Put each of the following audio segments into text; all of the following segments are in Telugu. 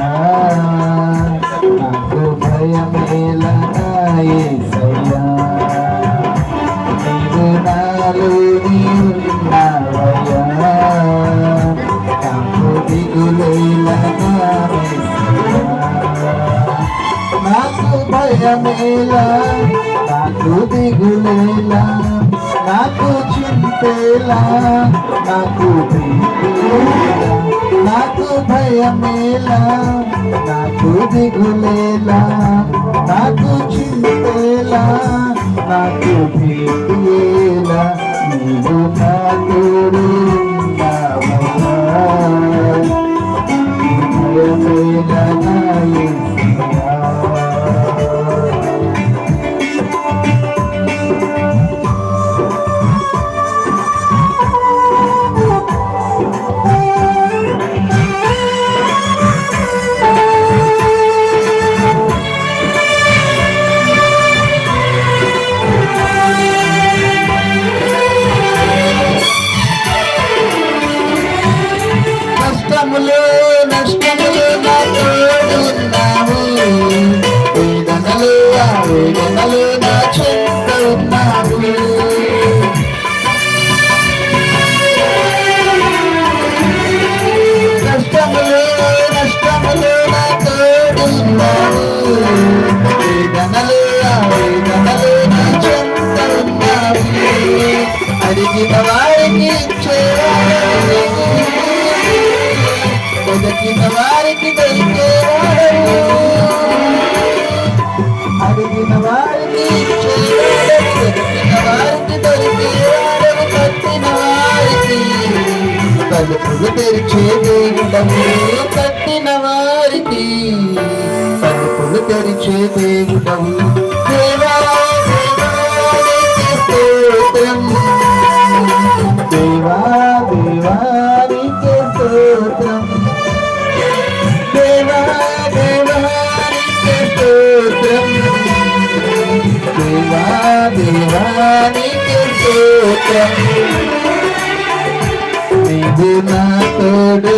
నాకు భయమేలా యేసయ్యా నీవు నాలోని ఉన్నావయ్యా నాకు దిగులేలా నాకు భయమేలా నాకు దిగులేలా నాకు చింతేలా నాకు భీతిలేలా నాకు భయమేలా तुझे गुलेला ना तू चिंतेला ना तू అడిగిన వారికి ఒదకిన వారికి అడిగిన వారికి ఇచ్చేవాడు వారికి దొరికి కట్టిన వారికి తలుపులు తెరిచే దేవుడము తలుపులు తెరిచే దేవుడము దేవా దేవానికి స్తోత్రం. దేవా దేవానికి స్తోత్రం. దేవా దేవానికి స్తోత్రం. దేవా దేవానికి స్తోత్రం. నీవు నా తోడు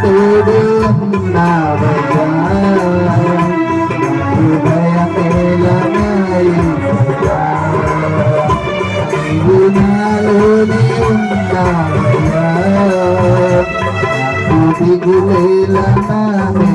తోడు ఉన్నావయ్యా హృదయ పేలమయ్యా నీవు నాలోనే ఉన్నావయ్యా దిగులేల నామే